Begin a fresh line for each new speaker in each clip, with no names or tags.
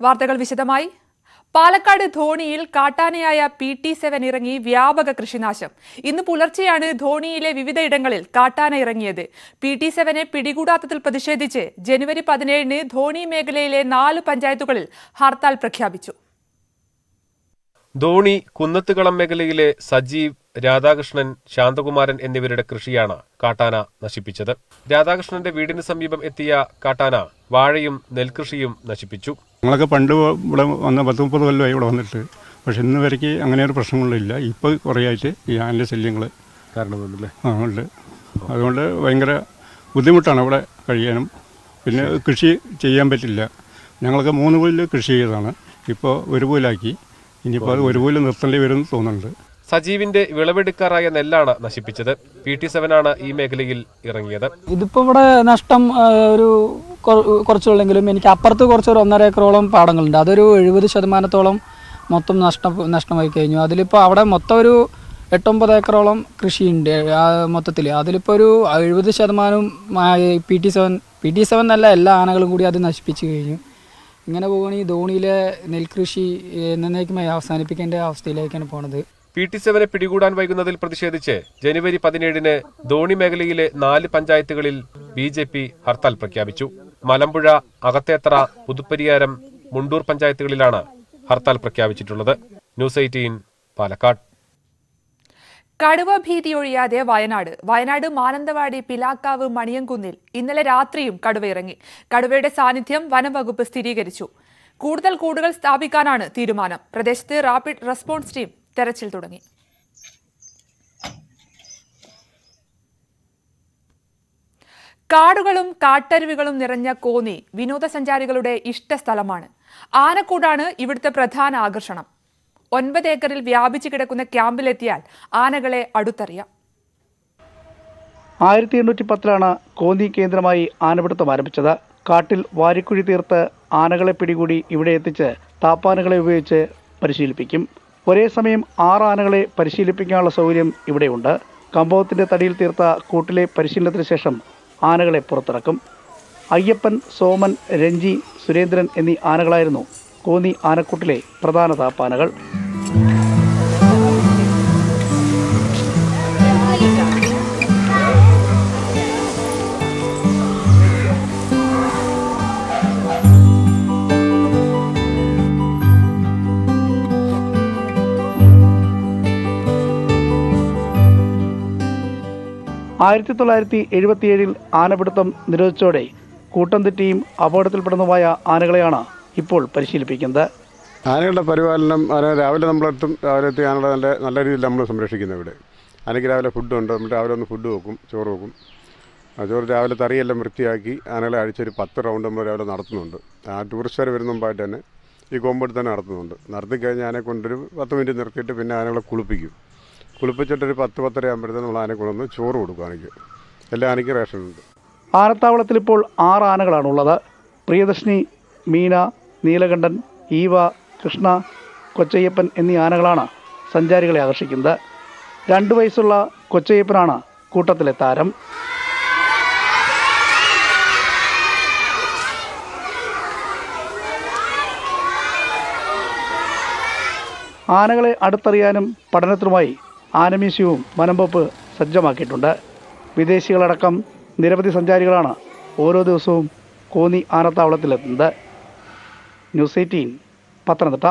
വാർത്തകൾ വിശദമായി. പാലക്കാട് ധോണിയിൽ കാട്ടാനയായ പി ടി സെവൻ ഇറങ്ങി വ്യാപക കൃഷിനാശം. ഇന്ന് പുലർച്ചെയാണ് ധോണിയിലെ വിവിധയിടങ്ങളിൽ കാട്ടാന ഇറങ്ങിയത്. പി ടി സെവനെ പിടികൂടാത്തതിൽ പ്രതിഷേധിച്ച് ജനുവരി പതിനേഴിന് ധോണി മേഖലയിലെ നാല് പഞ്ചായത്തുകളിൽ ഹർത്താൽ പ്രഖ്യാപിച്ചു.
ധോണി കുന്നത്തുകളം മേഖലയിലെ സജീവ് രാധാകൃഷ്ണൻ ശാന്തകുമാരൻ എന്നിവരുടെ കൃഷിയാണ് കാട്ടാന നശിപ്പിച്ചത്. രാധാകൃഷ്ണന്റെ വീടിന് സമീപം എത്തിയ കാട്ടാന വാഴയും നെൽകൃഷിയും നശിപ്പിച്ചു.
ഞങ്ങളൊക്കെ പണ്ട് ഇവിടെ വന്ന പത്ത് മുപ്പത് കൊല്ലമായി ഇവിടെ വന്നിട്ട്. പക്ഷെ ഇന്ന് വരയ്ക്ക് അങ്ങനെ ഒരു പ്രശ്നങ്ങളില്ല. ഇപ്പോൾ കുറേ ആയിട്ട് ഈ ആന്റെ ശല്യങ്ങൾ
കാരണമുണ്ടല്ലേ
ആ ഉണ്ട്. അതുകൊണ്ട് ഭയങ്കര ബുദ്ധിമുട്ടാണ് ഇവിടെ കഴിയാനും. പിന്നെ കൃഷി ചെയ്യാൻ പറ്റില്ല. ഞങ്ങളൊക്കെ മൂന്ന് പുല്ല് കൃഷി ചെയ്തതാണ്. ഇപ്പോൾ ഒരു പോലാക്കി ഇനിയിപ്പോൾ അത് ഒരു പോലും നിർത്തേണ്ടി വരും തോന്നുന്നുണ്ട്.
സജീവിന്റെ വിളവെടുക്കാറായ നെല്ലാണ് നശിപ്പിച്ചത്. പി ടി ആണ് ഈ മേഖലയിൽ ഇറങ്ങിയത്.
ഇതിപ്പോ ഇവിടെ നഷ്ടം ഒരു കുറച്ചുള്ളെങ്കിലും എനിക്ക് അപ്പുറത്ത് കുറച്ച് ഒരു ഒന്നര ഏക്കറോളം പാടങ്ങളുണ്ട്. അതൊരു എഴുപത് ശതമാനത്തോളം മൊത്തം നഷ്ടം നഷ്ടമായി കഴിഞ്ഞു. അതിലിപ്പോൾ അവിടെ മൊത്തം ഒരു എട്ടൊമ്പത് ഏക്കറോളം കൃഷിയുണ്ട് മൊത്തത്തിൽ അതിലിപ്പോൾ ഒരു എഴുപത് ശതമാനം P T seven P T seven എന്നല്ല എല്ലാ ആനകളും കൂടി അത് നശിപ്പിച്ചു കഴിഞ്ഞു. ഇങ്ങനെ പോവുകയാണെങ്കിൽ ധോണിയിലെ നെൽകൃഷി എന്നേക്കുമായി അവസാനിപ്പിക്കേണ്ട അവസ്ഥയിലേക്കാണ് പോണത്.
പി ടി സെവനെ പിടികൂടാൻ വൈകുന്നതിൽ പ്രതിഷേധിച്ച് ജനുവരി പതിനേഴിന് ധോണി മേഖലയിലെ നാല് പഞ്ചായത്തുകളിൽ ബി ജെ പി ഹർത്താൽ പ്രഖ്യാപിച്ചു. മലമ്പുഴ അകത്തേത്തറ പുതുപ്പരിയാരം മുണ്ടൂർ പഞ്ചായത്തുകളിലാണ് ഹർത്താൽ പ്രഖ്യാപിച്ചിട്ടുള്ളത്. News eighteen Palakkad.
കടുവ ഭീതിയൊഴിയാതെ വയനാട്. വയനാട് മാനന്തവാടി പിലാക്കാവ് മണിയങ്കുന്നിൽ ഇന്നലെ രാത്രിയും കടുവ ഇറങ്ങി കടുവയുടെ സാന്നിധ്യം വനംവകുപ്പ് സ്ഥിരീകരിച്ചു. കൂടുതൽ കൂടുകൾ സ്ഥാപിക്കാനാണ് തീരുമാനം. പ്രദേശത്ത് റാപ്പിഡ് റെസ്പോൺസ് ടീം തെരച്ചിൽ തുടങ്ങി. കാടുകളും കാട്ടരുവികളും നിറഞ്ഞ കോന്നി വിനോദസഞ്ചാരികളുടെ ഇഷ്ടസ്ഥലമാണ് ആനക്കൂടാണ് ഇവിടുത്തെ പ്രധാന ആകർഷണം. ഒൻപത് ഏക്കറിൽ വ്യാപിച്ചു കിടക്കുന്ന ക്യാമ്പിലെത്തിയാൽ ആനകളെ അടുത്തറിയാം.
ആയിരത്തി എണ്ണൂറ്റി പത്തിലാണ് കോന്നി കേന്ദ്രമായി ആനപിടുത്തം ആരംഭിച്ചത്. കാട്ടിൽ വാരിക്കുഴി തീർത്ത് ആനകളെ പിടികൂടി ഇവിടെ എത്തിച്ച് താപ്പാനകളെ ഉപയോഗിച്ച് പരിശീലിപ്പിക്കും. ഒരേ സമയം ആറ് ആനകളെ പരിശീലിപ്പിക്കാനുള്ള സൗകര്യം ഇവിടെയുണ്ട്. കമ്പവത്തിന്റെ തടിയിൽ തീർത്ത കൂട്ടിലെ പരിശീലനത്തിന് ശേഷം ആനകളെ പുറത്തിറക്കും. അയ്യപ്പൻ സോമൻ രഞ്ജി സുരേന്ദ്രൻ എന്നീ ആനകളായിരുന്നു കോന്നി ആനക്കൂട്ടിലെ പ്രധാന താപ്പാനകൾ. ആയിരത്തി തൊള്ളായിരത്തി എഴുപത്തിയേഴിൽ ആനപിടുത്തം നിരോധിച്ചോടെ കൂട്ടം തെറ്റിയും അപകടത്തിൽപ്പെടുന്നതുമായ ആനകളെയാണ് ഇപ്പോൾ പരിശീലിപ്പിക്കുന്നത്.
ആനകളുടെ പരിപാലനം ആന രാവിലെ നമ്മളെത്തും രാവിലെ എത്തി ആനകളെ നല്ല നല്ല രീതിയിൽ നമ്മൾ സംരക്ഷിക്കുന്നത് ഇവിടെ. ആനയ്ക്ക് രാവിലെ ഫുഡുണ്ട് നമ്മൾ രാവിലെ ഒന്ന് ഫുഡ് വെക്കും ചോറ് വെക്കും. ചോറ് രാവിലെ തറിയെല്ലാം വൃത്തിയാക്കി ആനകളെ അഴിച്ചൊരു പത്ത് റൗണ്ട് നമ്മൾ രാവിലെ നടത്തുന്നുണ്ട്. ആ ടൂറിസ്റ്റുകാർ വരുന്ന മുമ്പായിട്ട് തന്നെ ഈ കോമ്പൗണ്ടിൽ തന്നെ നടത്തുന്നുണ്ട്. നടത്തി കഴിഞ്ഞ് ആനയെ കൊണ്ടൊരു പത്ത് മിനിറ്റ് നിർത്തിയിട്ട് പിന്നെ ആനകളെ കുളിപ്പിക്കും. കുളിപ്പിച്ചിട്ടൊരു പത്ത് പത്തര ആകുമ്പോഴത്തേന് നമ്മൾ ആനയെ കൊണ്ടുവന്ന് ചോറ് കൊടുക്കും ആനയ്ക്ക്. എല്ലാ ആനയ്ക്കും റേഷനുണ്ട്.
ആനത്താവളത്തിൽ ഇപ്പോൾ ആറ് ആനകളാണുള്ളത്. പ്രിയദർശിനി മീന നീലകണ്ഠൻ ഈവ കൃഷ്ണ കൊച്ചയ്യപ്പൻ എന്നീ ആനകളാണ് സഞ്ചാരികളെ ആകർഷിക്കുന്നത്. രണ്ട് വയസ്സുള്ള കൊച്ചയ്യപ്പനാണ് കൂട്ടത്തിലെ താരം. ആനകളെ അടുത്തറിയാനും പഠനത്തിനുമായി ആന വനംവപ്പ് സജ്ജമാക്കിയിട്ടുണ്ട്. വിദേശികളടക്കം നിരവധി സഞ്ചാരികളാണ് ഓരോ ദിവസവും Konni ആനത്താവളത്തിലെത്തുന്നത്. News eighteen Pathanamthitta.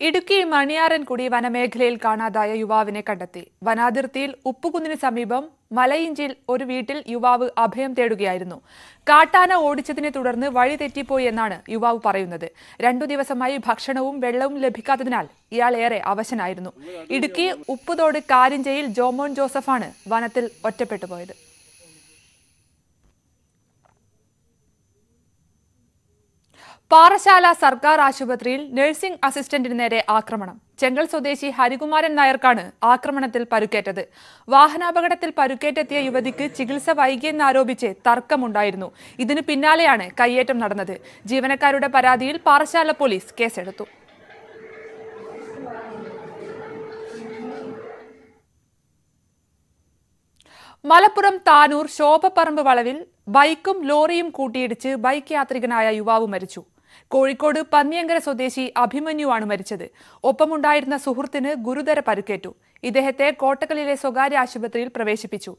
Idukki Maniyarankudi വനമേഖലയിൽ കാണാതായ യുവാവിനെ കണ്ടെത്തി. വനാതിർത്തിയിൽ ഉപ്പുകുന്നിന് സമീപം മലയിഞ്ചിൽ ഒരു വീട്ടിൽ യുവാവ് അഭയം തേടുകയായിരുന്നു. കാട്ടാന ഓടിച്ചതിനെ തുടർന്ന് വഴി തെറ്റിപ്പോയി എന്നാണ് യുവാവ് പറയുന്നത്. രണ്ടു ദിവസമായി ഭക്ഷണവും വെള്ളവും ലഭിക്കാത്തതിനാൽ ഇയാൾ ഏറെ അവശനായിരുന്നു. ഇടുക്കി ഉപ്പുതോട് കാരിഞ്ചയിൽ ജോമോൻ ജോസഫാണ് വനത്തിൽ ഒറ്റപ്പെട്ടു പാറശാല സർക്കാർ ആശുപത്രിയിൽ നഴ്സിംഗ് അസിസ്റ്റന്റിന് നേരെ ആക്രമണം. ചെങ്കൽ സ്വദേശി ഹരികുമാരൻ നായർക്കാണ് ആക്രമണത്തിൽ പരുക്കേറ്റത്. വാഹനാപകടത്തിൽ പരുക്കേറ്റെത്തിയ യുവതിക്ക് ചികിത്സ വൈകിയെന്നാരോപിച്ച് തർക്കമുണ്ടായിരുന്നു. ഇതിനു പിന്നാലെയാണ് കയ്യേറ്റം നടന്നത്. ജീവനക്കാരുടെ പരാതിയിൽ പാറശാല പോലീസ് കേസെടുത്തു. മലപ്പുറം താനൂർ ശോഭപ്പറമ്പ് വളവിൽ ബൈക്കും ലോറിയും കൂട്ടിയിടിച്ച് ബൈക്ക് യാത്രികനായ യുവാവ് മരിച്ചു. കോഴിക്കോട് പന്നിയങ്കര സ്വദേശി അഭിമന്യുവാണ് മരിച്ചത്. ഒപ്പമുണ്ടായിരുന്ന സുഹൃത്തിന് ഗുരുതര പരുക്കേറ്റു. ഇദ്ദേഹത്തെ കോട്ടക്കലിലെ സ്വകാര്യ ആശുപത്രിയിൽ പ്രവേശിപ്പിച്ചു.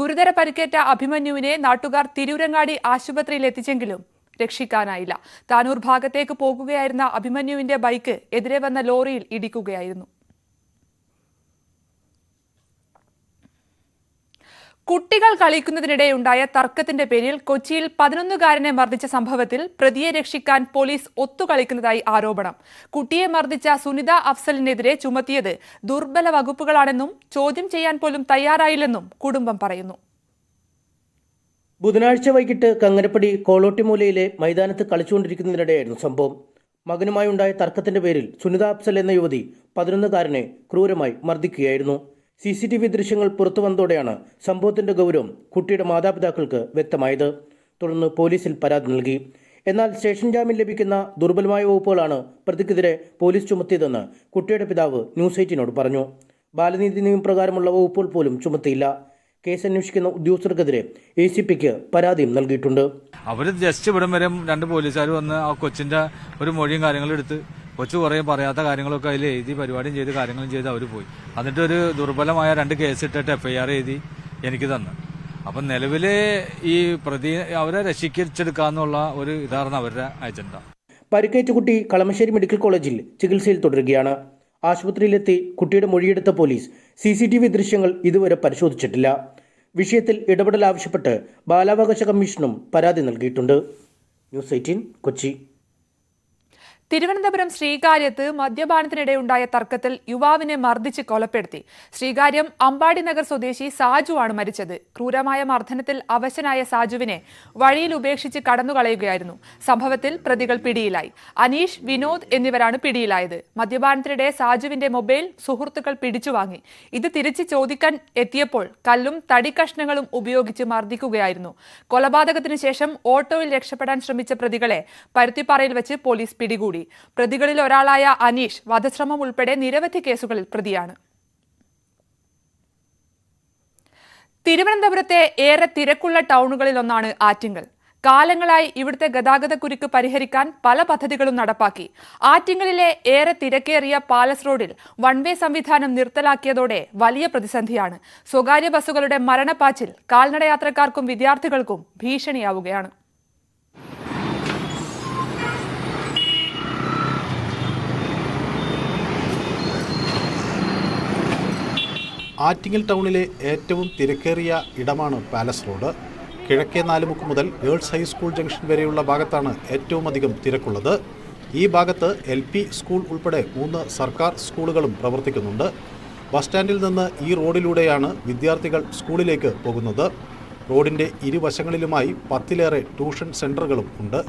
ഗുരുതര പരുക്കേറ്റ അഭിമന്യുവിനെ നാട്ടുകാർ തിരൂരങ്ങാടി ആശുപത്രിയിൽ എത്തിച്ചെങ്കിലും രക്ഷിക്കാനായില്ല. താനൂർ ഭാഗത്തേക്ക് പോകുകയായിരുന്ന അഭിമന്യുവിന്റെ ബൈക്ക് എതിരെ വന്ന ലോറിയിൽ ഇടിക്കുകയായിരുന്നു. കുട്ടികൾ കളിക്കുന്നതിനിടെ ഉണ്ടായ തർക്കത്തിന്റെ പേരിൽ കൊച്ചിയിൽ പതിനൊന്നുകാരനെ മർദ്ദിച്ച സംഭവത്തിൽ പ്രതിയെ രക്ഷിക്കാൻ പോലീസ് ഒത്തുകളിക്കുന്നതായി ആരോപണം. കുട്ടിയെ മർദ്ദിച്ച സുനിത അഫ്സലിനെതിരെ ചുമത്തിയത് ദുർബല വകുപ്പുകളാണെന്നും ചോദ്യം ചെയ്യാൻ പോലും തയ്യാറായില്ലെന്നും കുടുംബം പറയുന്നു.
ബുധനാഴ്ച വൈകിട്ട് കങ്ങരപ്പടി കോളോട്ടിമൂലയിലെ മൈതാനത്ത് കളിച്ചുകൊണ്ടിരിക്കുന്നതിനിടെയായിരുന്നു സംഭവം. മകനുമായി ഉണ്ടായ തർക്കത്തിന്റെ പേരിൽ സുനിത അഫ്സൽ എന്ന യുവതി പതിനൊന്നുകാരനെ ക്രൂരമായി മർദ്ദിക്കുകയായിരുന്നു. സി സി ടി വി ദൃശ്യങ്ങൾ പുറത്തു വന്നതോടെയാണ് സംഭവത്തിന്റെ ഗൗരവം കുട്ടിയുടെ മാതാപിതാക്കൾക്ക് വ്യക്തമായത്. തുടർന്ന് പോലീസിൽ പരാതി നൽകി. എന്നാൽ സ്റ്റേഷൻ ജാമ്യം ലഭിക്കുന്ന ദുർബലമായ വകുപ്പുകളാണ് പ്രതിക്കെതിരെ പോലീസ് ചുമത്തിയതെന്ന് കുട്ടിയുടെ പിതാവ് ന്യൂസ് എയ്റ്റീനോട് പറഞ്ഞു. ബാലനീതി നിയമപ്രകാരമുള്ള വകുപ്പുകൾ പോലും ചുമത്തിയില്ല. കേസ് അന്വേഷിക്കുന്ന ഉദ്യോഗസ്ഥർക്കെതിരെ എ സി പിക്ക് പരാതിയും നൽകിയിട്ടുണ്ട്.
അവർ ജസ്റ്റ് ഇവിടം വരെ രണ്ട് പോലീസുകാർ വന്ന് ആ കൊച്ചിന്റെ ഒരു മൊഴിയും കാര്യങ്ങളും എടുത്ത് കൊച്ചു കുറേ പറയാത്ത കാര്യങ്ങളൊക്കെ അതിൽ എഴുതി പരിപാടിയും ചെയ്ത് കാര്യങ്ങളും ചെയ്ത് അവർ പോയി. എന്നിട്ട് ഒരു ദുർബലമായ രണ്ട് കേസ് ഇട്ടിട്ട് എഫ്ഐആർ എഴുതി എനിക്ക് തന്നു. അപ്പം നിലവിൽ ഈ പ്രതി അവരെ രക്ഷിക്കെടുക്കാന്നുള്ള ഒരു ഇതായിരുന്നു അവരുടെ അജണ്ട.
പരിക്കേറ്റ കുട്ടി കളമശ്ശേരി മെഡിക്കൽ കോളേജിൽ ചികിത്സയിൽ തുടരുകയാണ്. ആശുപത്രിയിലെത്തി കുട്ടിയുടെ മൊഴിയെടുത്ത police C C T V ദൃശ്യങ്ങൾ ഇതുവരെ പരിശോധിച്ചിട്ടില്ല. വിഷയത്തിൽ ഇടപെടൽ ആവശ്യപ്പെട്ട് ബാലാവകാശ കമ്മീഷനും പരാതി നൽകിയിട്ടുണ്ട്. News eighteen Kochi.
തിരുവനന്തപുരം ശ്രീകാര്യത്ത് മദ്യപാനത്തിനിടെ ഉണ്ടായ തർക്കത്തിൽ യുവാവിനെ മർദ്ദിച്ച് കൊലപ്പെടുത്തി. ശ്രീകാര്യം അമ്പാടി നഗർ സ്വദേശി സാജു ആണ് മരിച്ചത്. ക്രൂരമായ മർദ്ദനത്തിൽ അവശനായ സാജുവിനെ വഴിയിൽ ഉപേക്ഷിച്ച് കടന്നുകളയുകയായിരുന്നു. സംഭവത്തിൽ പ്രതികൾ പിടിയിലായി. അനീഷ് വിനോദ് എന്നിവരാണ് പിടിയിലായത്. മദ്യപാനത്തിനിടെ സാജുവിന്റെ മൊബൈൽ സുഹൃത്തുക്കൾ പിടിച്ചുവാങ്ങി. ഇത് തിരിച്ച് ചോദിക്കാൻ എത്തിയപ്പോൾ കല്ലും തടിക്കഷ്ണങ്ങളും ഉപയോഗിച്ച് മർദ്ദിക്കുകയായിരുന്നു. കൊലപാതകത്തിന് ശേഷം ഓട്ടോയിൽ രക്ഷപ്പെടാൻ ശ്രമിച്ച പ്രതികളെ പരുത്തിപ്പാറയിൽ വെച്ച് പോലീസ് പിടികൂടി. പ്രതികളിൽ ഒരാളായ അനീഷ് വധശ്രമം ഉൾപ്പെടെ നിരവധി കേസുകളിൽ പ്രതിയാണ്. തിരുവനന്തപുരത്തെ ഏറെ തിരക്കുള്ള ടൗണുകളിലൊന്നാണ് ആറ്റിങ്ങൽ. കാലങ്ങളായി ഇവിടുത്തെ ഗതാഗത കുരുക്ക് പരിഹരിക്കാൻ പല പദ്ധതികളും നടപ്പാക്കി. ആറ്റിങ്ങലിലെ ഏറെ തിരക്കേറിയ പാലസ് റോഡിൽ വൺ വേ സംവിധാനം നിർത്തലാക്കിയതോടെ വലിയ പ്രതിസന്ധിയാണ്. സ്വകാര്യ ബസ്സുകളുടെ മരണപ്പാച്ചിൽ കാൽനടയാത്രക്കാർക്കും വിദ്യാർത്ഥികൾക്കും ഭീഷണിയാവുകയാണ്.
ആറ്റിങ്ങൽ ടൗണിലെ ഏറ്റവും തിരക്കേറിയ ഇടമാണ് പാലസ് റോഡ്. കിഴക്കേ നാലുമുക്ക് മുതൽ ഗേൾസ് ഹൈസ്കൂൾ ജംഗ്ഷൻ വരെയുള്ള ഭാഗത്താണ് ഏറ്റവും അധികം തിരക്കുള്ളത്. ഈ ഭാഗത്ത് എൽ പി സ്കൂൾ ഉൾപ്പെടെ മൂന്ന് സർക്കാർ സ്കൂളുകളും പ്രവർത്തിക്കുന്നുണ്ട്. ബസ് സ്റ്റാൻഡിൽ നിന്ന് ഈ റോഡിലൂടെയാണ് വിദ്യാർത്ഥികൾ സ്കൂളിലേക്ക് പോകുന്നത്. റോഡിന്റെ ഇരുവശങ്ങളിലുമായി പത്തിലേറെ ട്യൂഷൻ സെന്ററുകളും ഉണ്ട്.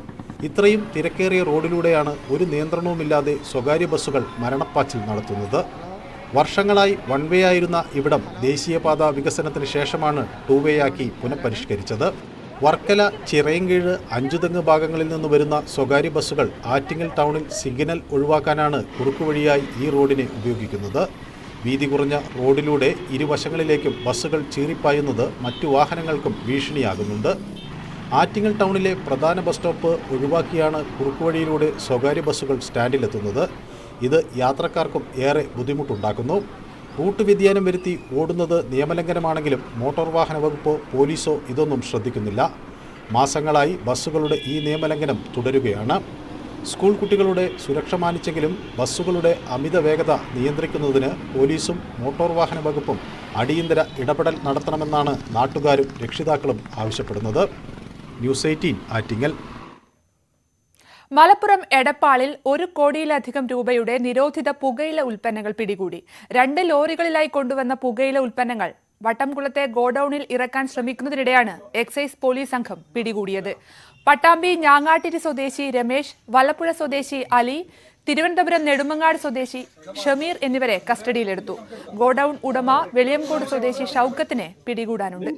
ഇത്രയും തിരക്കേറിയ റോഡിലൂടെയാണ് ഒരു നിയന്ത്രണവുമില്ലാതെ സ്വകാര്യ ബസ്സുകൾ മരണപ്പാച്ചിൽ നടത്തുന്നത്. വർഷങ്ങളായി വൺ വേ ആയിരുന്ന ഇവിടം ദേശീയപാത വികസനത്തിന് ശേഷമാണ് ടൂ വേ ആക്കി പുനഃപരിഷ്കരിച്ചത്. വർക്കല ചിറയൻകീഴ് അഞ്ചുതെങ്ങ് ഭാഗങ്ങളിൽ നിന്ന് വരുന്ന സ്വകാര്യ ബസ്സുകൾ ആറ്റിങ്ങൽ ടൗണിൽ സിഗ്നൽ ഒഴിവാക്കാനാണ് കുറുക്കുവഴിയായി ഈ റോഡിനെ ഉപയോഗിക്കുന്നത്. വീതി കുറഞ്ഞ റോഡിലൂടെ ഇരുവശങ്ങളിലേക്കും ബസ്സുകൾ ചീറിപ്പായുന്നത് മറ്റു വാഹനങ്ങൾക്കും ഭീഷണിയാകുന്നുണ്ട്. ആറ്റിങ്ങൽ ടൗണിലെ പ്രധാന ബസ് സ്റ്റോപ്പ് ഒഴിവാക്കിയാണ് കുറുക്കുവഴിയിലൂടെ സ്വകാര്യ ബസ്സുകൾ സ്റ്റാൻഡിലെത്തുന്നത്. ഇത് യാത്രക്കാർക്കും ഏറെ ബുദ്ധിമുട്ടുണ്ടാക്കുന്നു. റൂട്ട് വ്യതിയാനം വരുത്തി ഓടുന്നത് നിയമലംഘനമാണെങ്കിലും മോട്ടോർ വാഹന വകുപ്പോ പോലീസോ ഇതൊന്നും ശ്രദ്ധിക്കുന്നില്ല. മാസങ്ങളായി ബസ്സുകളുടെ ഈ നിയമലംഘനം തുടരുകയാണ്. സ്കൂൾ കുട്ടികളുടെ സുരക്ഷ മാനിച്ചെങ്കിലും ബസ്സുകളുടെ അമിത വേഗത നിയന്ത്രിക്കുന്നതിന് പോലീസും മോട്ടോർ വാഹന വകുപ്പും അടിയന്തര ഇടപെടൽ നടത്തണമെന്നാണ് നാട്ടുകാരും രക്ഷിതാക്കളും ആവശ്യപ്പെടുന്നത്. News eighteen Attingal.
മലപ്പുറം എടപ്പാളിൽ ഒരു കോടിയിലധികം രൂപയുടെ നിരോധിത പുകയില ഉൽപ്പന്നങ്ങൾ പിടികൂടി. രണ്ട് ലോറികളിലായി കൊണ്ടുവന്ന പുകയില ഉൽപ്പന്നങ്ങൾ വട്ടംകുളത്തെ ഗോഡൌണിൽ ഇറക്കാൻ ശ്രമിക്കുന്നതിനിടെയാണ് എക്സൈസ് പോലീസ് സംഘം പിടികൂടിയത്. പട്ടാമ്പി ഞാങ്ങാട്ടിരി സ്വദേശി രമേശ് വല്ലപ്പുഴ സ്വദേശി അലി തിരുവനന്തപുരം നെടുമങ്ങാട് സ്വദേശി ഷമീർ എന്നിവരെ കസ്റ്റഡിയിലെടുത്തു. ഗോഡൌൺ ഉടമ വെളിയംകോട് സ്വദേശി ഷൌക്കത്തിനെ പിടികൂടാനുണ്ട്.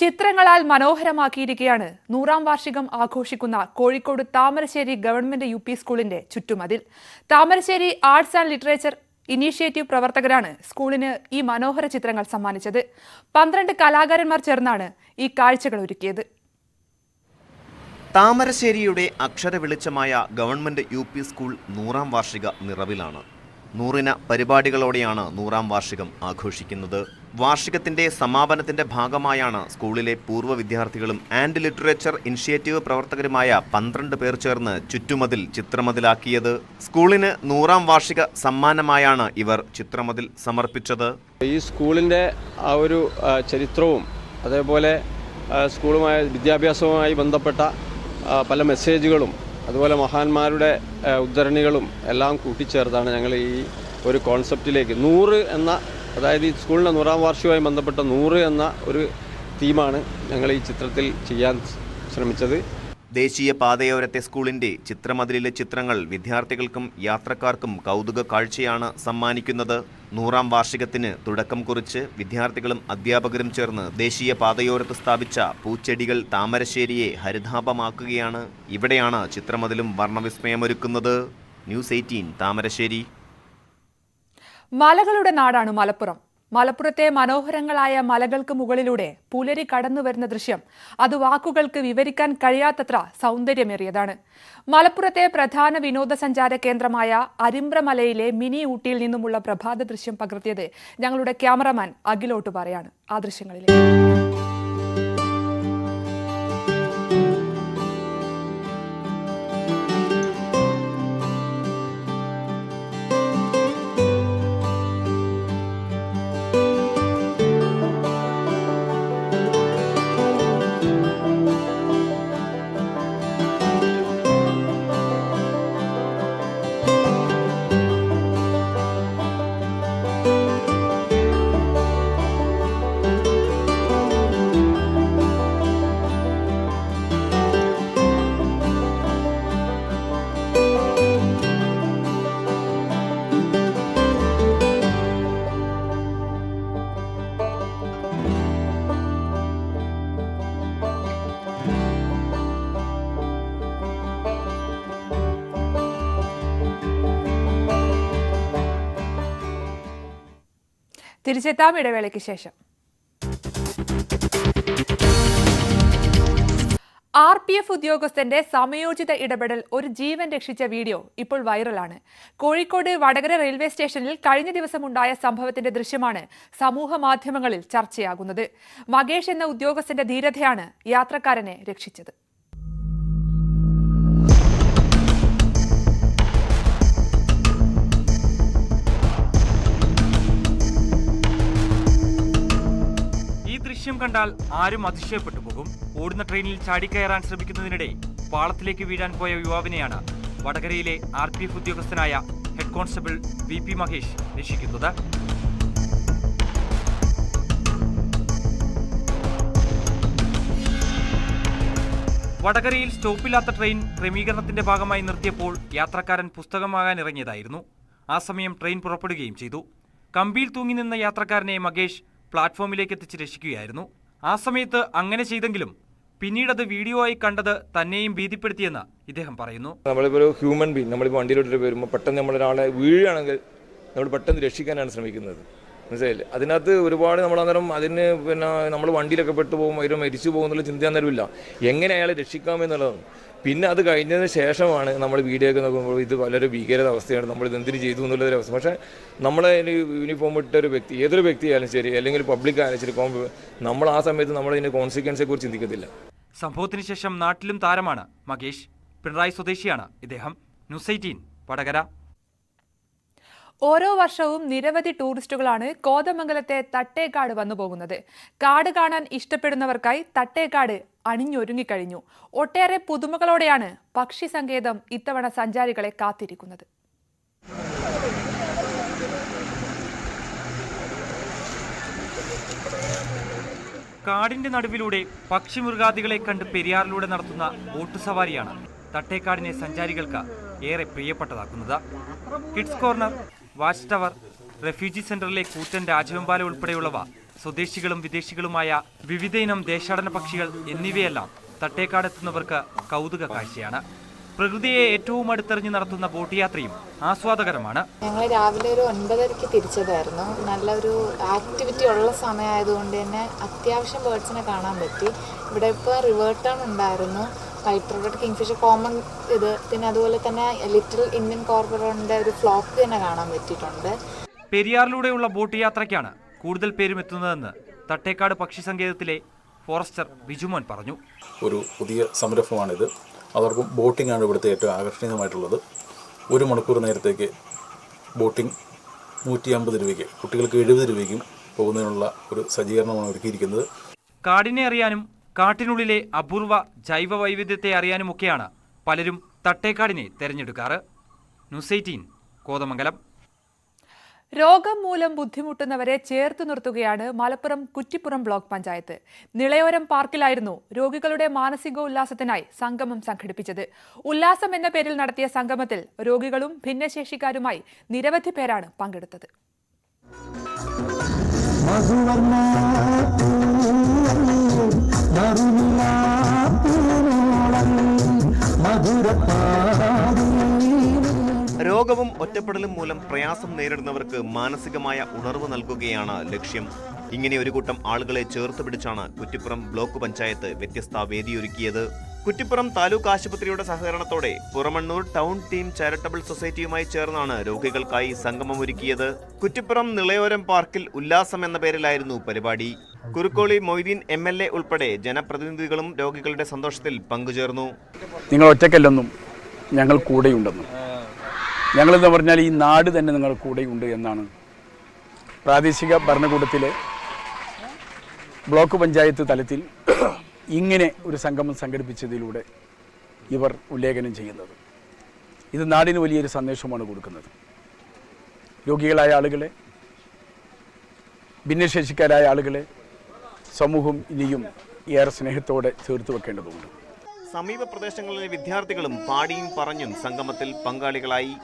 ചിത്രങ്ങളാൽ മനോഹരമാക്കിയിരിക്കുകയാണ് നൂറാം വാർഷികം ആഘോഷിക്കുന്ന Kozhikode Thamarassery government U P സ്കൂളിന്റെ ചുറ്റുമതിൽ. Thamarassery arts and literature initiative പ്രവർത്തകരാണ് സ്കൂളിന് ഈ മനോഹര ചിത്രങ്ങൾ സമ്മാനിച്ചത്. പന്ത്രണ്ട് കലാകാരന്മാർ ചേർന്നാണ് ഈ കാഴ്ചകൾ ഒരുക്കിയത്.
താമരശ്ശേരിയുടെ അക്ഷര വെളിച്ചമായ ഗവൺമെന്റ് യു പി സ്കൂൾ നൂറാം വാർഷിക നിറവിലാണ്. നൂറിന പരിപാടികളോടെയാണ് നൂറാം വാർഷികം ആഘോഷിക്കുന്നത്. വാർഷികത്തിന്റെ സമാപനത്തിന്റെ ഭാഗമായാണ് സ്കൂളിലെ പൂർവ വിദ്യാർത്ഥികളും ആൻഡ് ലിറ്ററേച്ചർ ഇനിഷ്യേറ്റീവ് പ്രവർത്തകരുമായ പന്ത്രണ്ട് പേർ ചേർന്ന് ചുറ്റുമതിൽ ചിത്രമതിലാക്കിയത്. സ്കൂളിന് നൂറാം വാർഷിക സമ്മാനമായാണ് ഇവർ ചിത്രമതിൽ സമർപ്പിച്ചത്.
ഈ സ്കൂളിന്റെ ആ ഒരു ചരിത്രവും അതേപോലെ സ്കൂളുമായ വിദ്യാഭ്യാസവുമായി ബന്ധപ്പെട്ട പല മെസ്സേജുകളും അതുപോലെ മഹാന്മാരുടെ ഉദ്ധരണികളും എല്ലാം കൂട്ടിച്ചേർത്താണ് ഞങ്ങൾ ഈ ഒരു കോൺസെപ്റ്റിലേക്ക് നൂറ് എന്ന അതായത് ഈ സ്കൂളിന്റെ നൂറാം വാർഷികവുമായി ബന്ധപ്പെട്ട നൂറ് എന്ന ഒരു തീമാണ് ഞങ്ങൾ ഈ ചിത്രത്തിൽ ചെയ്യാൻ ശ്രമിച്ചത്.
ദേശീയ പാതയോരത്തെ സ്കൂളിന്റെ ചിത്രമതിലിലെ ചിത്രങ്ങൾ വിദ്യാർത്ഥികൾക്കും യാത്രക്കാർക്കും കൗതുക കാഴ്ചയാണ് സമ്മാനിക്കുന്നത്. നൂറാം വാർഷികത്തിന് തുടക്കം കുറിച്ച് വിദ്യാർത്ഥികളും അധ്യാപകരും ചേർന്ന് ദേശീയ പാതയോരത്ത് സ്ഥാപിച്ച പൂച്ചെടികൾ താമരശ്ശേരിയെ ഹരിതാപമാക്കുകയാണ്. ഇവിടെയാണ് ചിത്രമതിലും വർണവിസ്മയമൊരുക്കുന്നത്. News eighteen Thamarassery.
മലകളുടെ നാടാണ് മലപ്പുറം. മലപ്പുറത്തെ മനോഹരങ്ങളായ മലകൾക്ക് മുകളിലൂടെ പുലരി കടന്നു വരുന്ന ദൃശ്യം അത് വാക്കുകൾക്ക് വിവരിക്കാൻ കഴിയാത്തത്ര സൗന്ദര്യമേറിയതാണ്. മലപ്പുറത്തെ പ്രധാന വിനോദസഞ്ചാര കേന്ദ്രമായ അരിമ്പ്രമലയിലെ മിനി ഊട്ടിയിൽ നിന്നുമുള്ള പ്രഭാത ദൃശ്യം പകർത്തിയത് ഞങ്ങളുടെ ക്യാമറമാൻ അഖിലോട്ട് പറയാണ്. ആ ദൃശ്യങ്ങളിലേക്ക്. തിരിച്ചെത്താം ഇടവേളയ്ക്ക് ശേഷം. ആർ പി എഫ് ഉദ്യോഗസ്ഥന്റെ സമയോചിത ഇടപെടൽ ഒരു ജീവൻ രക്ഷിച്ച വീഡിയോ ഇപ്പോൾ വൈറലാണ്. കോഴിക്കോട് വടകര റെയിൽവേ സ്റ്റേഷനിൽ കഴിഞ്ഞ ദിവസമുണ്ടായ സംഭവത്തിന്റെ ദൃശ്യമാണ് സമൂഹ മാധ്യമങ്ങളിൽ ചർച്ചയാകുന്നത്. മകേഷ് എന്ന ഉദ്യോഗസ്ഥന്റെ ധീരതയാണ് യാത്രക്കാരനെ രക്ഷിച്ചത്.
കണ്ടാൽ ആരും അതിശയപ്പെട്ടു പോകും. ഓടുന്ന ട്രെയിനിൽ ചാടിക്കയറാൻ ശ്രമിക്കുന്നതിനിടെ പാളത്തിലേക്ക് വീഴാൻ പോയ യുവാവിനെയാണ് വടകരയിലെ ആർ പി എഫ് ഉദ്യോഗസ്ഥനായ head constable V P Mahesh രക്ഷിക്കുന്നത്. വടകരയിൽ സ്റ്റോപ്പില്ലാത്ത ട്രെയിൻ ക്രമീകരണത്തിന്റെ ഭാഗമായി നിർത്തിയപ്പോൾ യാത്രക്കാരൻ പുസ്തകമാകാൻ ഇറങ്ങിയതായിരുന്നു. ആ സമയം ട്രെയിൻ പുറപ്പെടുകയും ചെയ്തു. കമ്പിയിൽ തൂങ്ങി നിന്ന യാത്രക്കാരനെ മകേഷ് പ്ലാറ്റ്ഫോമിലേക്ക് എത്തിച്ച് രക്ഷിക്കുകയായിരുന്നു. ആ സമയത്ത് അങ്ങനെ ചെയ്തെങ്കിലും പിന്നീട് അത് വീഡിയോ ആയി കണ്ടത് തന്നെയും ഭീതിപ്പെടുത്തിയെന്ന് ഇദ്ദേഹം പറയുന്നു.
നമ്മളിപ്പോൾ ഒരു ഹ്യൂമൻ ബീങ് നമ്മളിപ്പോൾ വണ്ടിയിലോട്ട് വരുമ്പോൾ പെട്ടെന്ന് നമ്മളൊരാളെ വീഴുകയാണെങ്കിൽ നമ്മൾ പെട്ടെന്ന് രക്ഷിക്കാനാണ് ശ്രമിക്കുന്നത്. മനസ്സിലായില്ലേ? അതിനകത്ത് ഒരുപാട് നമ്മൾ അന്നേരം അതിന് പിന്നെ നമ്മൾ വണ്ടിയിലൊക്കെ പെട്ടു പോകും അവരും മരിച്ചു പോകുന്നുള്ള ചിന്ത അന്നേരമില്ല എങ്ങനെ അയാളെ രക്ഷിക്കാമെന്നുള്ളതാണ് പിന്നെ അത് കഴിഞ്ഞതിന് ശേഷമാണ് നമ്മൾ വീഡിയോ ഒക്കെ നോക്കുമ്പോൾ ഇത് വളരെ ഭീകരത അവസ്ഥയാണ് നമ്മൾ ഇത് എന്തിനു ചെയ്തു എന്നുള്ളൊരു അവസ്ഥ. പക്ഷേ നമ്മളെ യൂണിഫോം ഇട്ട ഒരു വ്യക്തി ഏതൊരു വ്യക്തി ആയാലും ശരി അല്ലെങ്കിൽ പബ്ലിക് ആയാലും ശരി നമ്മൾ ആ സമയത്ത് നമ്മൾ ഇതിന്റെ കോൺസിക്വൻസെ കുറിച്ച് ചിന്തിക്കത്തില്ല.
സംഭവത്തിന് ശേഷം നാട്ടിലും താരമാണ് മകേഷ്. പിണറായി സ്വദേശിയാണ് ഇദ്ദേഹം. News eighteen Vadakara.
ഓരോ വർഷവും നിരവധി ടൂറിസ്റ്റുകളാണ് കോതമംഗലത്തെ തട്ടേക്കാട് വന്നു പോകുന്നത്. കാട് കാണാൻ ഇഷ്ടപ്പെടുന്നവർക്കായി തട്ടേക്കാട് അണിഞ്ഞൊരുങ്ങിക്കഴിഞ്ഞു. ഒട്ടേറെ പുതുമകളോടെയാണ് പക്ഷി സങ്കേതം ഇത്തവണ സഞ്ചാരികളെ കാത്തിരിക്കുന്നത്.
കാടിന്റെ നടുവിലൂടെ പക്ഷി മൃഗാദികളെ കണ്ട് പെരിയാറിലൂടെ നടത്തുന്ന ബോട്ട് സവാരിയാണ് തട്ടേക്കാടിനെ സഞ്ചാരികൾക്ക് ഏറെ പ്രിയപ്പെട്ടതാക്കുന്നത്. Kids corner watch tower refugee സെന്ററിലെ കൂറ്റൻ രാജവെമ്പാല ഉൾപ്പെടെയുള്ളവ സ്വദേശികളും വിദേശികളുമായ വിവിധയിനം ദേശാടന പക്ഷികൾ എന്നിവയെല്ലാം തട്ടേക്കാടെത്തുന്നവർക്ക് കൗതുക കാഴ്ചയാണ്. പ്രകൃതിയെ ഏറ്റവും അടുത്തെറിഞ്ഞ് നടത്തുന്ന ബോട്ട് യാത്രയും ആസ്വാദകരമാണ്.
ഞങ്ങൾ രാവിലെ ഒരു ഒൻപതരയ്ക്ക് തിരിച്ചതായിരുന്നു. നല്ലൊരു ആക്ടിവിറ്റി ഉള്ള സമയമായതുകൊണ്ട് തന്നെ അത്യാവശ്യം ബേർഡ്സിനെ കാണാൻ പറ്റി. ഇവിടെ ഇപ്പോൾ റിവേർട്ടൺ ഉണ്ടായിരുന്നു. വൈറ്റ് ത്രോട്ടഡ് കിങ്ഫിഷർ കോമൺ ഇത്. പിന്നെ അതുപോലെ തന്നെ ലിറ്റിൽ ഇന്ത്യൻ കോർബറിന്റെ ഒരു ഫ്ലോക്ക് തന്നെ കാണാൻ പറ്റിയിട്ടുണ്ട്.
പെരിയാറിലൂടെയുള്ള ബോട്ട് യാത്രയ്ക്കാണ് കൂടുതൽ പേരും എത്തുന്നതെന്ന് തട്ടേക്കാട് പക്ഷി സങ്കേതത്തിലെ ഫോറസ്റ്റർ ബിജുമോൻ പറഞ്ഞു.
ഒരു പുതിയ സംരംഭമാണിത്. അതോടൊപ്പം ബോട്ടിംഗ് ആണ് ഇവിടുത്തെ ഏറ്റവും ആകർഷണീയമായിട്ടുള്ളത്. ഒരു മണിക്കൂർ നേരത്തേക്ക് ബോട്ടിംഗ് നൂറ്റി അമ്പത് രൂപയ്ക്ക് കുട്ടികൾക്ക് എഴുപത് രൂപയ്ക്കും പോകുന്നതിനുള്ള ഒരു സജ്ജീകരണമാണ് ഒരുക്കിയിരിക്കുന്നത്.
കാടിനെ അറിയാനും കാട്ടിനുള്ളിലെ അപൂർവ ജൈവ വൈവിധ്യത്തെ അറിയാനുമൊക്കെയാണ് പലരും തട്ടേക്കാടിനെ തെരഞ്ഞെടുക്കാറ്. News eighteen Kothamangalam.
രോഗം മൂലം ബുദ്ധിമുട്ടുന്നവരെ ചേർത്ത് നിർത്തുകയാണ് മലപ്പുറം കുറ്റിപ്പുറം ബ്ലോക്ക് പഞ്ചായത്ത്. നിളയോരം പാർക്കിലായിരുന്നു രോഗികളുടെ മാനസിക ഉല്ലാസത്തിനായി സംഗമം സംഘടിപ്പിച്ചത്. ഉല്ലാസം എന്ന പേരിൽ നടത്തിയ സംഗമത്തിൽ രോഗികളും ഭിന്നശേഷിക്കാരുമായി നിരവധി പേരാണ് പങ്കെടുത്തത്.
രോഗവും ഒറ്റപ്പെടലും മൂലം പ്രയാസം നേരിടുന്നവർക്ക് മാനസികമായ ഉണർവ് നൽകുകയാണ് ലക്ഷ്യം. ഇങ്ങനെ ഒരു കൂട്ടം ആളുകളെ ചേർത്ത് പിടിച്ചാണ് കുറ്റിപ്പുറം ബ്ലോക്ക് പഞ്ചായത്ത് വ്യത്യസ്ത വേദിയൊരുക്കിയത്. കുറ്റിപ്പുറം താലൂക്ക് ആശുപത്രിയുടെ സഹകരണത്തോടെ പുറമണ്ണൂർ ടൗൺ ടീം ചാരിറ്റബിൾ സൊസൈറ്റിയുമായി ചേർന്നാണ് രോഗികൾക്കായി സംഗമം ഒരുക്കിയത്. കുറ്റിപ്പുറം നിളയോരം പാർക്കിൽ ഉല്ലാസം എന്ന പേരിലായിരുന്നു പരിപാടി. Kurukkoli Moideen M L A ഉൾപ്പെടെ ജനപ്രതിനിധികളും രോഗികളുടെ സന്തോഷത്തിൽ പങ്കുചേർന്നു.
നിങ്ങൾ ഒറ്റക്കല്ലെന്നും ഞങ്ങൾ കൂടെയുണ്ടെന്നും. ഞങ്ങളെന്ന് പറഞ്ഞാൽ ഈ നാട് തന്നെ നിങ്ങൾ കൂടെയുണ്ട് എന്നാണ്. പ്രാദേശിക ഭരണകൂടത്തിലെ ബ്ലോക്ക് പഞ്ചായത്ത് തലത്തിൽ ഇങ്ങനെ ഒരു സംഗമം സംഘടിപ്പിച്ചതിലൂടെ ഇവർ ഉല്ലേഖനം ചെയ്യുന്നത്. ഇത് നാടിന് വലിയൊരു സന്ദേശമാണ് കൊടുക്കുന്നത്. രോഗികളായ ആളുകളെ ഭിന്നശേഷിക്കാരായ ആളുകളെ സമൂഹം ഇനിയും ഏറെ സ്നേഹത്തോടെ ചേർത്ത് വെക്കേണ്ടതുണ്ട്.
സമീപ പ്രദേശങ്ങളിലെ വിദ്യാർത്ഥികളും പാടിയും പറഞ്ഞും സംഗമത്തിൽ പങ്കാളികളായി.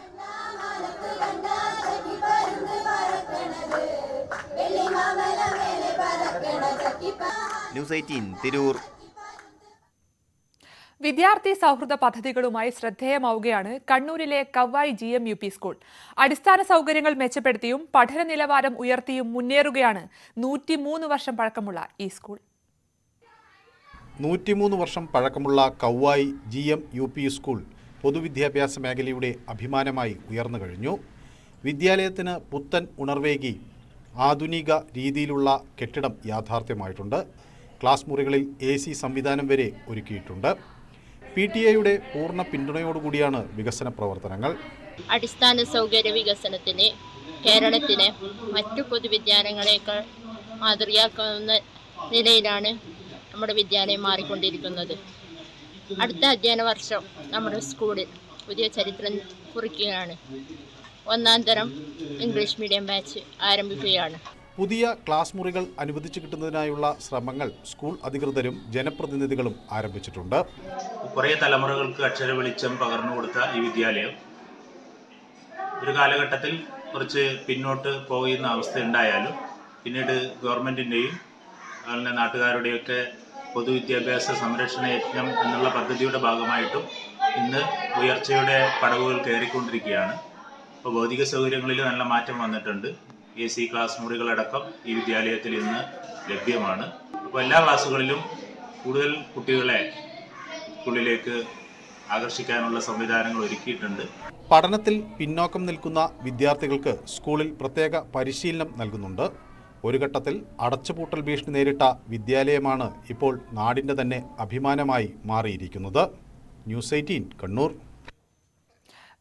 News eighteen Tirur.
വിദ്യാർത്ഥി സൗഹൃദ പദ്ധതികളുമായി ശ്രദ്ധേയമാവുകയാണ് കണ്ണൂരിലെ Kavvayi G M U P school. അടിസ്ഥാന സൗകര്യങ്ങൾ മെച്ചപ്പെടുത്തിയും പഠന നിലവാരം ഉയർത്തിയും മുന്നേറുകയാണ് നൂറ്റിമൂന്ന് വർഷം പഴക്കമുള്ള ഈ സ്കൂൾ.
നൂറ്റിമൂന്ന് വർഷം പഴക്കമുള്ള Kavvayi G M U P school പൊതുവിദ്യാഭ്യാസ മേഖലയുടെ അഭിമാനമായി ഉയർന്നു കഴിഞ്ഞു. വിദ്യാലയത്തിന് പുത്തൻ ഉണർവേകി ആധുനിക രീതിയിലുള്ള കെട്ടിടം യാഥാർത്ഥ്യമായിട്ടുണ്ട്. ക്ലാസ് മുറികളിൽ എ സി സംവിധാനം വരെ ഒരുക്കിയിട്ടുണ്ട്. പി ടി എയുടെ പൂർണ പിന്തുണയോടുകൂടിയാണ് വികസന പ്രവർത്തനങ്ങൾ.
അടിസ്ഥാന സൗകര്യ വികസനത്തിന് കേരളത്തിലെ മറ്റു പൊതുവിദ്യാലയങ്ങളെക്കാൾ മാതൃകയാക്കുന്ന നിലയിലാണ് നമ്മുടെ വിദ്യാലയം മാറിക്കൊണ്ടിരിക്കുന്നത്. അടുത്ത അധ്യയന വർഷം നമ്മുടെ സ്കൂളിൽ പുതിയ ചരിത്രം കുറിക്കുകയാണ്. ഒന്നാം തരം ഇംഗ്ലീഷ് മീഡിയം ബാച്ച് ആരംഭിക്കുകയാണ്.
പുതിയ ക്ലാസ് മുറികൾ അനുവദിച്ചു കിട്ടുന്നതിനായുള്ള ശ്രമങ്ങൾ സ്കൂൾ അധികൃതരും ജനപ്രതിനിധികളും ആരംഭിച്ചിട്ടുണ്ട്.
കുറേ തലമുറകൾക്ക് അക്ഷര വെളിച്ചം പകർന്നു കൊടുത്ത ഈ വിദ്യാലയം ഒരു കാലഘട്ടത്തിൽ കുറച്ച് പിന്നോട്ട് പോകുന്ന അവസ്ഥ ഉണ്ടായാലും പിന്നീട് ഗവൺമെന്റിന്റെയും അതുപോലെ നാട്ടുകാരുടെയൊക്കെ പൊതുവിദ്യാഭ്യാസ സംരക്ഷണ യജ്ഞം എന്നുള്ള പദ്ധതിയുടെ ഭാഗമായിട്ടും ഇന്ന് ഉയർച്ചയുടെ പടവുകൾ കയറിക്കൊണ്ടിരിക്കുകയാണ്. അപ്പോൾ ഭൗതിക സൗകര്യങ്ങളിൽ നല്ല മാറ്റം വന്നിട്ടുണ്ട്. എ സി ക്ലാസ് മുറികളടക്കം ഈ വിദ്യാലയത്തിൽ ഇന്ന് ലഭ്യമാണ്. അപ്പോൾ എല്ലാ ക്ലാസ്സുകളിലും കൂടുതൽ കുട്ടികളെ സ്കൂളിലേക്ക് ആകർഷിക്കാനുള്ള സംവിധാനങ്ങൾ ഒരുക്കിയിട്ടുണ്ട്.
പഠനത്തിൽ പിന്നോക്കം നിൽക്കുന്ന വിദ്യാർത്ഥികൾക്ക് സ്കൂളിൽ പ്രത്യേക പരിശീലനം നൽകുന്നുണ്ട്. ഒരു ഘട്ടത്തിൽ അടച്ചുപൂട്ടൽ ഭീഷണി നേരിട്ട വിദ്യാലയമാണ് ഇപ്പോൾ നാടിന്റെ തന്നെ അഭിമാനമായി മാറിയിരിക്കുന്നത്. News eighteen Kannur.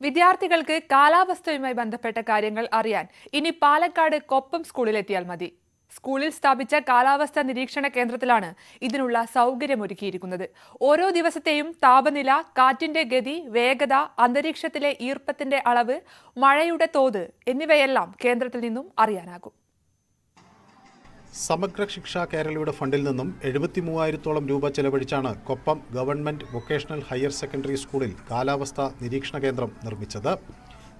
വിദ്യാർത്ഥികൾക്ക് കാലാവസ്ഥയുമായി ബന്ധപ്പെട്ട കാര്യങ്ങൾ അറിയാൻ ഇനി പാലക്കാട് കൊപ്പം സ്കൂളിലെത്തിയാൽ മതി. സ്കൂളിൽ സ്ഥാപിച്ച കാലാവസ്ഥാ നിരീക്ഷണ കേന്ദ്രത്തിലാണ് ഇതിനുള്ള സൗകര്യമൊരുക്കിയിരിക്കുന്നത്. ഓരോ ദിവസത്തെയും താപനില കാറ്റിന്റെ ഗതി വേഗത അന്തരീക്ഷത്തിലെ ഈർപ്പത്തിന്റെ അളവ് മഴയുടെ തോത് എന്നിവയെല്ലാം കേന്ദ്രത്തിൽ നിന്നും അറിയാനാകും.
സമഗ്ര ശിക്ഷ കേരളയുടെ ഫണ്ടിൽ നിന്നും എഴുപത്തി മൂവായിരത്തോളം രൂപ ചെലവഴിച്ചാണ് Koppam government vocational higher secondary സ്കൂളിൽ കാലാവസ്ഥാ നിരീക്ഷണ കേന്ദ്രം നിർമ്മിച്ചത്.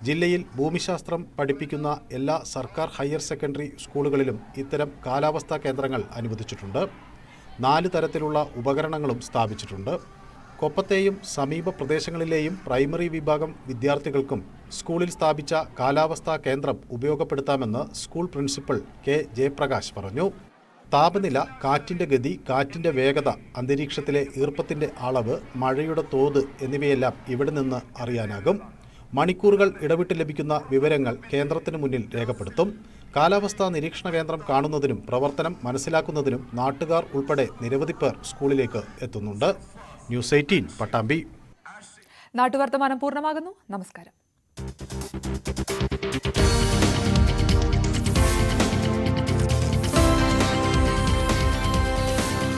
ജില്ലയിൽ ഭൂമിശാസ്ത്രം പഠിപ്പിക്കുന്ന എല്ലാ സർക്കാർ ഹയർ സെക്കൻഡറി സ്കൂളുകളിലും ഇത്തരം കാലാവസ്ഥാ കേന്ദ്രങ്ങൾ അനുവദിച്ചിട്ടുണ്ട്. നാല് തരത്തിലുള്ള ഉപകരണങ്ങളും സ്ഥാപിച്ചിട്ടുണ്ട്. കൊപ്പത്തെയും സമീപ പ്രദേശങ്ങളിലെയും പ്രൈമറി വിഭാഗം വിദ്യാർത്ഥികൾക്കും സ്കൂളിൽ സ്ഥാപിച്ച കാലാവസ്ഥാ കേന്ദ്രം ഉപയോഗപ്പെടുത്താമെന്ന് സ്കൂൾ പ്രിൻസിപ്പൽ കെ ജയപ്രകാശ് പറഞ്ഞു. താപനില കാറ്റിന്റെ ഗതി കാറ്റിന്റെ വേഗത അന്തരീക്ഷത്തിലെ ഈർപ്പത്തിന്റെ അളവ് മഴയുടെ തോത് എന്നിവയെല്ലാം ഇവിടെ നിന്ന് അറിയാനാകും. മണിക്കൂറുകൾ ഇടവിട്ട് ലഭിക്കുന്ന വിവരങ്ങൾ കേന്ദ്രത്തിന് മുന്നിൽ രേഖപ്പെടുത്തും. കാലാവസ്ഥാ നിരീക്ഷണ കേന്ദ്രം കാണുന്നതിനും പ്രവർത്തനം മനസ്സിലാക്കുന്നതിനും നാട്ടുകാർ ഉൾപ്പെടെ നിരവധി പേർ സ്കൂളിലേക്ക് എത്തുന്നുണ്ട്. News eighteen Pattambi.
നാട്ടുവർത്തമാനം പൂർണമാകുന്നു. നമസ്കാരം.